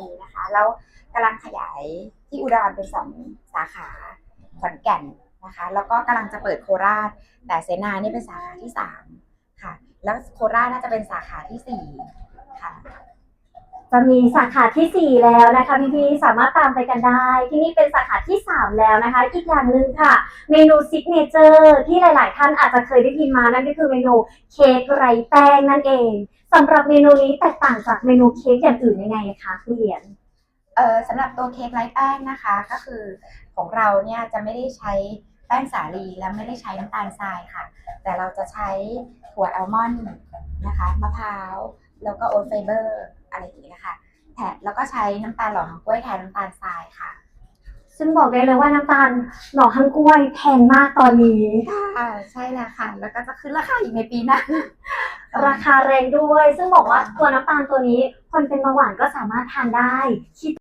นีนะคะ แล้วกำลังขยายที่อุดรเป็นสองสาขาขอนแก่นนะคะ แล้วก็กำลังจะเปิดโคราช แต่เซนานี่เป็นสาขาที่สามค่ะ แล้วโคราชน่าจะเป็นสาขาที่สี่ค่ะ จะมีสาขาที่ 4 แล้วนะคะพี่พี่ๆสามารถตามไปกันได้ ที่นี่เป็นสาขาที่ 3 แล้วนะคะ อีกอย่างหนึ่งค่ะ เมนูซิกเนเจอร์ที่หลาย ๆ ท่านอาจจะเคยได้ยินมานั่นก็คือเมนูเค้กไร้แป้งนั่นเองสำหรับเมนูนี้แตกต่างจากเมนูเค้กอย่างอื่นยังไงคะพี่เหรียญเออสำหรับตัวเค้กไร้แป้งนะคะ ก็คือของเราเนี่ยจะไม่ได้ใช้แป้งสาลีและไม่ได้ใช้น้ำตาลทรายค่ะ แต่เราจะใช้ถั่วแอลมอนด์นะคะมะพร้าว แล้วก็โอ๊ตไฟเบอร์อะไรอย่างเงี้ยค่ะแทนแล้วก็ใช้น้ำตาลหล่อของกล้วยแทนน้ำตาลทรายค่ะ ซึ่งบอกได้เลยว่าน้ำตาลหน่อฮังกล้วยแพงมากตอนนี้ ค่ะใช่แล้วค่ะ แล้วก็จะขึ้นราคาอีกในปีหน้า ราคาแรงด้วย ซึ่งบอกว่าตัวน้ำตาลตัวนี้คนเป็นเบาหวานก็สามารถทานได้คิด